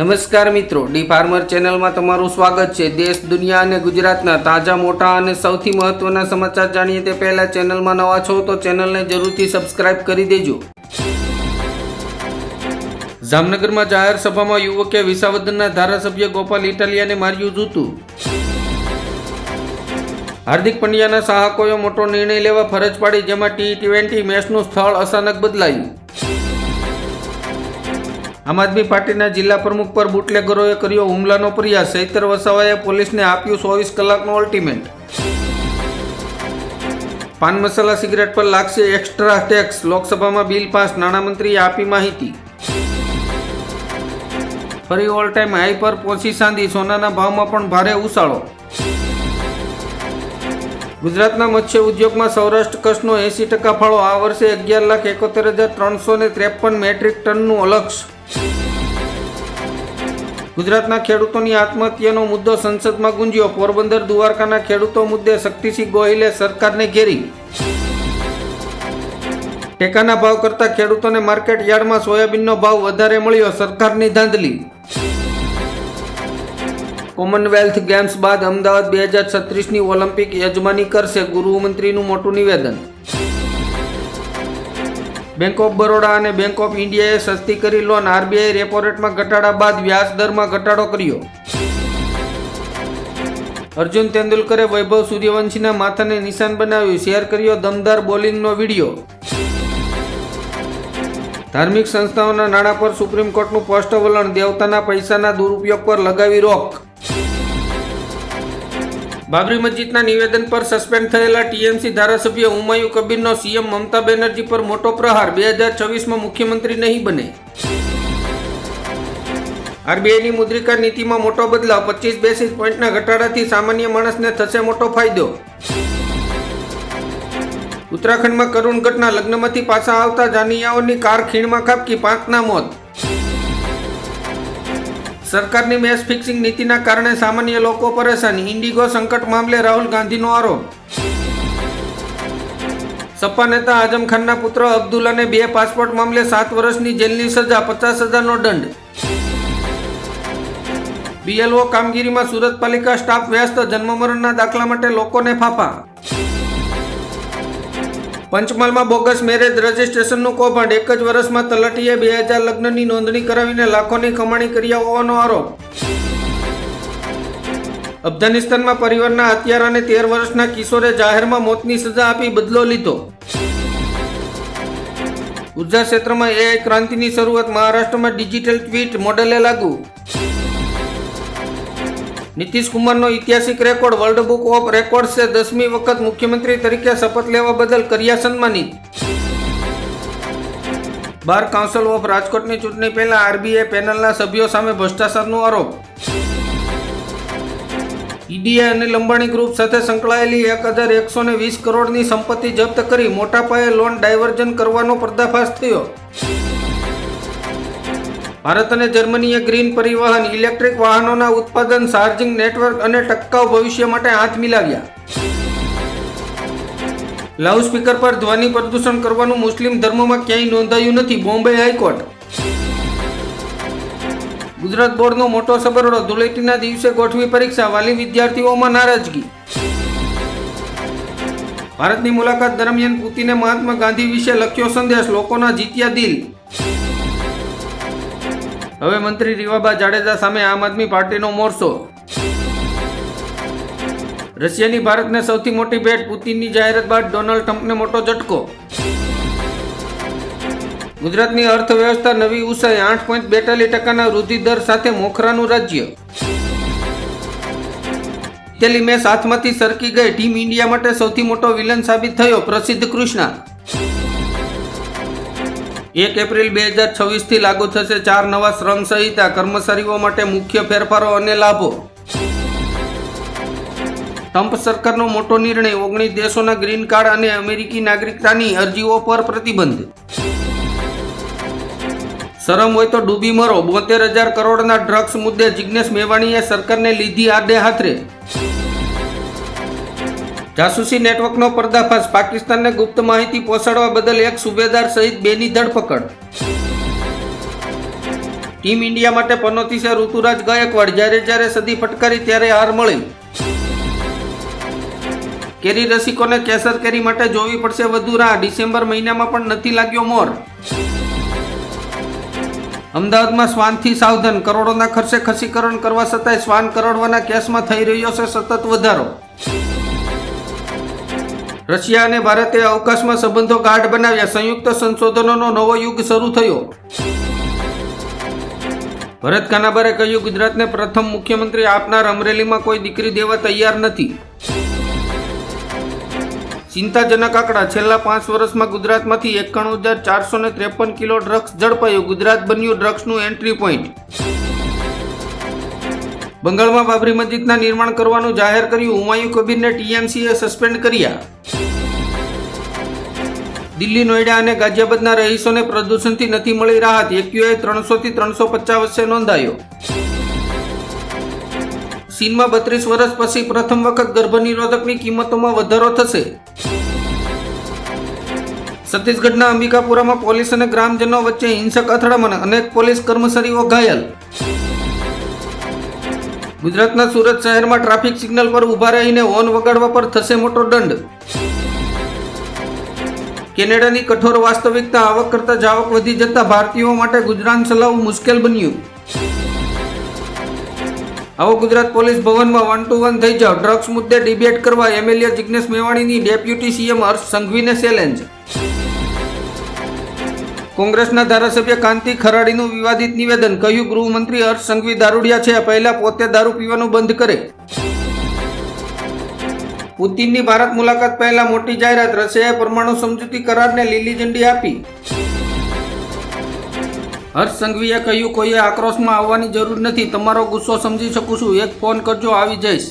નમસ્કાર મિત્રો D farmer ચેનલમાં તમારું સ્વાગત છે. દેશ, દુનિયા અને ગુજરાતના તાજા, મોટા અને સૌથી મહત્વના સમાચાર જાણીએ તે પહેલા ચેનલમાં નવા છો તો ચેનલને જરૂરથી સબસ્ક્રાઇબ કરી દેજો. જામનગરમાં જાહેર સભામાં યુવકે વિસાવદનના ધારાસભ્ય ગોપાલ ઇટાલિયાને માર્યું જૂતું. હાર્દિક પંડ્યાના સાહકોએ મોટો નિર્ણય લેવા ફરજ પાડી, જેમાં ટી ટ્વેન્ટી મેચનું સ્થળ અચાનક બદલાયું. આમ આદમી પાર્ટીના જિલ્લા પ્રમુખ પર બુટલેગરોએ કર્યો હુમલાનો પ્રયાસ. ચૈતર વસાવાએ પોલીસને આપ્યું ચોવીસ કલાકનો અલ્ટિમેટ. પાન મસાલા સિગરેટ પર લાગશે એક્સ્ટ્રા ટેક્સ. લોકસભામાં બિલ પાસ. નાણામંત્રીએ આપી માહિતી. ફરી ઓલ ટાઈમ હાઈ પર પહોંચી સાંધી. સોનાના ભાવમાં પણ ભારે ઉછાળો. ગુજરાતના મત્સ્ય ઉદ્યોગમાં સૌરાષ્ટ્ર કચ્છનો એંસી ટકા ફાળો. આ વર્ષે અગિયાર લાખ એકોતેર હજાર ત્રણસો ને ત્રેપન મેટ્રિક ટનનું લક્ષ્ય ગુજરાતના ખેડૂતોની આત્મહત્યાનો મુદ્દો સંસદમાં ગુંજ્યો. પોરબંદર, દ્વારકાના ખેડૂતો મુદ્દે શક્તિસિંહ ગોહિલે સરકારને ઘેરી. ટેકાના ભાવ કરતા ખેડૂતોને માર્કેટ યાર્ડમાં સોયાબીનનો ભાવ વધારે મળ્યો. સરકારની ધાંધલી. કોમનવેલ્થ ગેમ્સ બાદ અમદાવાદ બે હજાર છત્રીસની ઓલિમ્પિક યજમાની કરશે. ગૃહમંત્રીનું મોટું નિવેદન. બેંક ઓફ બરોડા અને બેંક ઓફ ઇન્ડિયાએ સસ્તી કરી લોન આરબીઆઈ રેપો રેટમાં ઘટાડા બાદ વ્યાજ દરમાં ઘટાડો કર્યો. અર્જુન તેંડુલકરે વૈભવ સૂર્યવંશીના માથાને નિશાન બનાવ્યું. શેર કર્યો દમદાર બોલિંગનો વીડિયો. ધાર્મિક સંસ્થાઓના નાણાં પર સુપ્રીમ કોર્ટનું સ્પષ્ટ વલણ, દેવતાના પૈસાના દુરુપયોગ પર લગાવી રોક. બાબરી મસ્જિદના નિવેદન પર સસ્પેન્ડ થયેલા ટીએમસી ધારાસભ્ય હુમાયુ કબીરનો સીએમ મમતા બેનર્જી પર મોટો પ્રહાર. બે હજાર છવ્વીસમાં મુખ્યમંત્રી નહીં બને. આરબીઆઈની મુદ્રિકા નીતિમાં મોટો બદલાવ. પચીસ બેસીસ પોઈન્ટના ઘટાડાથી સામાન્ય માણસને થશે મોટો ફાયદો. ઉત્તરાખંડમાં કરુણ ઘટના લગ્નમાંથી પાછા આવતા જાનિયાઓની કાર ખીણમાં ખાબકી, પાંચના મોત. સરકારની મેચ ફિક્સિંગ નીતિના કારણે સામાન્ય લોકો પરેશાન. ઇન્ડિગો સંકટ મામલે રાહુલ ગાંધીનો આરોપ. સપા નેતા આઝમ ખાનના પુત્ર અબ્દુલ્લાને બે પાસપોર્ટ મામલે સાત વર્ષની જેલની સજા, પચાસ હજારનો દંડ. બીએલઓ કામગીરીમાં સુરત પાલિકા સ્ટાફ વ્યસ્ત જન્મમરણના દાખલા માટે લોકોને ફાફા. પંચમહાલમાં બોગસ મેરેજ રજિસ્ટ્રેશનનું કૌભાંડ. એક જ વર્ષમાં તલાટીએ બે હજાર લગ્નની નોંધણી કરાવીને લાખોની કમાણી કર્યા હોવાનો આરોપ. અફઘાનિસ્તાનમાં પરિવારના હત્યારાને તેર વર્ષના કિશોરે જાહેરમાં મોતની સજા આપી બદલો લીધો. ઊર્જા ક્ષેત્રમાં એઆઈ ક્રાંતિની શરૂઆત. મહારાષ્ટ્રમાં ડિજિટલ ટ્વીટ મોડેલે લાગુ. નીતિશ કુમારનો ઐતિહાસિક રેકોર્ડ વર્લ્ડ બુક ઓફ રેકોર્ડ્સે દસમી વખત મુખ્યમંત્રી તરીકે શપથ લેવા બદલ કર્યા સન્માનિત. બાર કાઉન્સિલ ઓફ રાજકોટની ચૂંટણી પહેલા આરબીઆઈ પેનલના સભ્યો સામે ભ્રષ્ટાચારનો આરોપ. ઈડીએ અને લંબાણી ગ્રુપ સાથે સંકળાયેલી એક હજાર એકસો વીસ કરોડની સંપત્તિ જપ્ત કરી મોટા પાયે લોન ડાયવર્જન કરવાનો પર્દાફાશ થયો. ભારત અને જર્મનીએ ગ્રીન પરિવહન, ઇલેક્ટ્રિક વાહનોના ઉત્પાદન ચાર્જિંગ નેટવર્ક અને ટકાઉ ભવિષ્ય માટે હાથ મિલાવ્યા. લાઉડ સ્પીકર પર ધ્વનિ પ્રદૂષણ કરવાનું મુસ્લિમ ધર્મમાં ક્યાંય નોંધાયું નથી, બોમ્બે હાઈકોર્ટ. ગુજરાત બોર્ડનો મોટો સબરડો, ધૂળેટીના દિવસે ગોઠવી પરીક્ષા, વાલી વિદ્યાર્થીઓમાં નારાજગી. ભારતની મુલાકાત દરમિયાન પુતિને મહાત્મા ગાંધી વિશે લખ્યો સંદેશ, લોકોના જીત્યા દિલ. હવે મંત્રી રીવાબા જાડેજા સામે આમ આદમી પાર્ટીનો મોરસો રશિયાની ભારતને સૌથી મોટી ભેટ, પુતિનની જાહેરાત બાદ ડોનાલ્ડ ટ્રમ્પને મોટો ઝટકો. ગુજરાતની અર્થવ્યવસ્થા નવી ઉસાઈ આઠ પોઈન્ટ બેતાલીસ ટકાના વૃદ્ધિ દર સાથે મોખરાનું રાજ્ય. પેલી મેચ હાથમાંથી સરકી ગઈ, ટીમ ઇન્ડિયા માટે સૌથી મોટો વિલન સાબિત થયો, પ્રસિદ્ધ કૃષ્ણા. એક એપ્રિલ બે હજાર છવ્વીસથી લાગુ થશે ચાર નવા શ્રમ સંહિતા. કર્મચારીઓ માટે મુખ્ય ફેરફારો અને લાભો. ટ્રમ્પ સરકારનો મોટો નિર્ણય ઓગણીસ દેશોના ગ્રીન કાર્ડ અને અમેરિકી નાગરિકતાની અરજીઓ પર પ્રતિબંધ. શરમ હોય તો ડૂબી મરો. બોતેર હજાર કરોડના ડ્રગ્સ મુદ્દે જિજ્ઞેશ મેવાણીએ સરકારને લીધી આડે હાથરે. જાસૂસી નેટવર્કનો પર્દાફાશ. પાકિસ્તાનને ગુપ્ત માહિતી પહોંચાડવા બદલ એક સુબેદાર સહિત બેની ધરપકડ. ટીમ ઇન્ડિયા માટે પનોતી છે ઋતુરાજ ગાયકવાડ. જ્યારે જ્યારે સદી ફટકારી ત્યારે હાર મળી. કેરી રસિકોને કેસર કેરી માટે જોવી પડશે વધુ રાહ. ડિસેમ્બર મહિનામાં પણ નથી લાગ્યો મોર. અમદાવાદમાં શ્વાનથી સાવધાન. કરોડોના ખર્ચે ખસીકરણ કરવા છતાંય શ્વાન કરડવાના કેસમાં થઈ રહ્યો છે સતત વધારો. રશિયા અને ભારતે અવકાશમાં સંબંધો ગાઢ બનાવ્યા. સંયુક્ત સંશોધનોનો નવો યુગ શરૂ થયો. ભરત કાનાબારે કહ્યું, ગુજરાતને પ્રથમ મુખ્યમંત્રી આપનાર અમરેલીમાં કોઈ દીકરી દેવા તૈયાર નથી. ચિંતાજનક આંકડા. છેલ્લા પાંચ વર્ષમાં ગુજરાતમાંથી એકાણું હજાર ચારસો ને ત્રેપન કિલો ડ્રગ્સ ઝડપાયું. ગુજરાત બન્યું ડ્રગ્સનું એન્ટ્રી પોઈન્ટ. બંગાળમાં બાબરી મસ્જિદના નિર્માણ કરવાનું જાહેર કર્યું. હુમાયુ કબીરને ટીએમસીએ સસ્પેન્ડ કર્યા. દિલ્હી નોઈડા અને ગાઝિયાબાદના રહીશોને પ્રદૂષણથી નથી મળી રાહત. એક્યુઆઈ ત્રણસોથી ત્રણસો પચાસ વચ્ચે નોંધાયો. ચીનમાં બત્રીસ વર્ષ પછી પ્રથમ વખત ગર્ભનિરોધકની કિંમતોમાં વધારો થશે. છત્તીસગઢના અંબિકાપુરામાં પોલીસ અને ગ્રામજનો વચ્ચે હિંસક અથડામણ. અનેક પોલીસ કર્મચારીઓ ઘાયલ. ગુજરાતના સુરત શહેરમાં ટ્રાફિક સિગ્નલ પર ઊભા રહીને હોર્ન વગાડવા પર થશે મોટો દંડ. કેનેડાની કઠોર વાસ્તવિકતા આવક કરતા જાવક વધી જતા ભારતીયો માટે ગુજરાન ચલાવવું મુશ્કેલ બન્યું. આવો ગુજરાત પોલીસ ભવનમાં વન ટુ વન થઈ જાઓ. ડ્રગ્સ મુદ્દે ડિબેટ કરવા એમએલએ જિગ્નેશ મેવાણીની ડેપ્યુટી સીએમ હર્ષ સંઘવીને ચેલેન્જ કોંગ્રેસના ધારાસભ્ય કાંતિ ખરાડીનું વિવાદિત નિવેદન કહ્યું ગૃહમંત્રી હર્ષ સંઘવી દારૂડિયા છે. પહેલા પોતે દારૂ પીવાનું બંધ કરે. પુતિનની ભારત મુલાકાત પહેલા મોટી જાહેરાત. રશિયાએ પરમાણુ સમજૂતી કરારને લીલી ઝંડી આપી. હર્ષ સંઘવીએ કહ્યું, કોઈએ આક્રોશમાં આવવાની જરૂર નથી. તમારો ગુસ્સો સમજી શકું છું. એક ફોન કરજો, આવી જઈશ.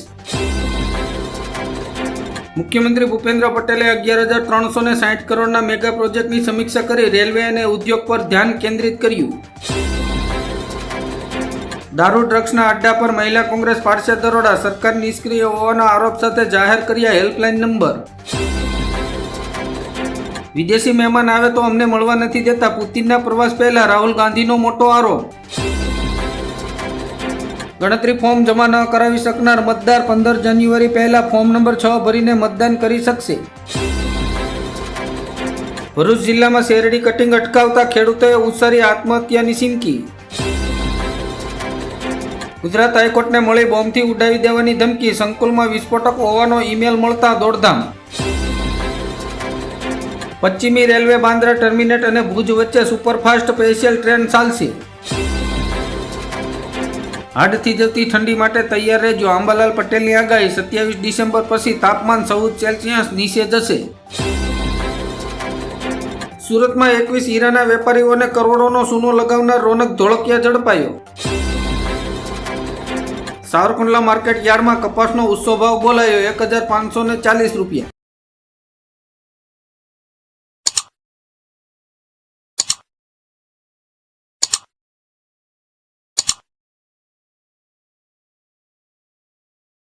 મુખ્યમંત્રી ભૂપેન્દ્ર પટેલે અગિયાર હજાર ત્રણસો ને સાઠ કરોડના મેગા પ્રોજેક્ટની સમીક્ષા કરી રેલવે અને ઉદ્યોગ પર ધ્યાન કેન્દ્રિત કર્યું. દારૂ ડ્રગ્સના અડ્ડા પર મહિલા કોંગ્રેસ પાર્ષદ દરોડા સરકાર નિષ્ક્રિય હોવાના આરોપ સાથે જાહેર કર્યા હેલ્પલાઇન નંબર. વિદેશી મહેમાન આવે તો અમને મળવા નથી દેતા, પુતિનના પ્રવાસ પહેલા રાહુલ ગાંધીનો મોટો આરોપ. ગણતરી ફોર્મ જમા ન કરાવી શકનાર મતદાર પંદર જાન્યુઆરી પહેલા ફોર્મ નંબર છ ભરીને મતદાન કરી શકશે. ભરૂચ જિલ્લામાં શેરડી કટિંગ અટકાવતા ખેડૂતોએ ઉચ્ચારી આત્મહત્યાની ચીમકી ગુજરાત હાઈકોર્ટને મળી બોમ્બથી ઉડાવી દેવાની ધમકી, સંકુલમાં વિસ્ફોટક હોવાનો ઈમેલ મળતા દોડધામ. પશ્ચિમી રેલવે બાંદ્રા ટર્મિનેટ અને ભુજ વચ્ચે સુપરફાસ્ટ સ્પેશિયલ ટ્રેન ચાલશે. હાડથી જતી ઠંડી માટે તૈયાર રહેજો. આંબાલાલ પટેલની આગાહી, સત્યાવીસ ડિસેમ્બર પછી તાપમાન ચૌદ સેલ્સિયસ નીચે જશે. સુરતમાં એકવીસ હીરાના વેપારીઓને કરોડોનો સૂનો લગાવનાર રોનક ધોળકિયા ઝડપાયો. સાવરકુંડલા માર્કેટ યાર્ડમાં કપાસનો ઉત્સવ ભાવ બોલાયો. એક હજાર પાંચસો ચાલીસ રૂપિયા.